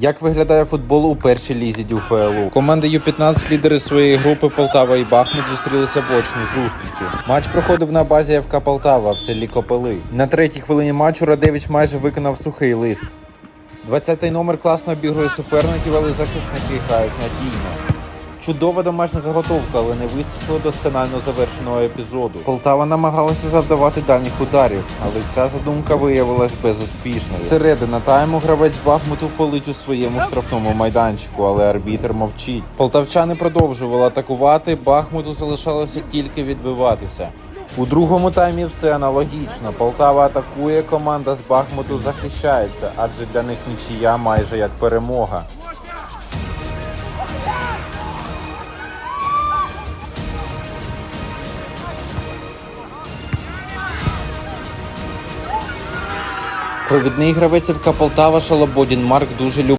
Як виглядає футбол у першій лізі ДЮФЛУ? Команди Ю-15 лідери своєї групи Полтава і Бахмут зустрілися в очній зустрічі. Матч проходив на базі ФК Полтава в селі Копили. На третій хвилині матчу Радевич майже виконав сухий лист. 20-й номер класно обігрує суперників, але захисники грають надійно. Чудова домашня заготовка, але не вистачило досконально завершеного епізоду. Полтава намагалася завдавати дальніх ударів, але ця задумка виявилась безуспішною. Зсередина тайму гравець Бахмуту фолить у своєму штрафному майданчику, але арбітер мовчить. Полтавчани продовжували атакувати. Бахмуту залишалося тільки відбиватися. У другому таймі все аналогічно. Полтава атакує, команда з Бахмуту захищається, адже для них нічия майже як перемога. Провідний гравець ФК Полтава Шалободін Марк дуже любить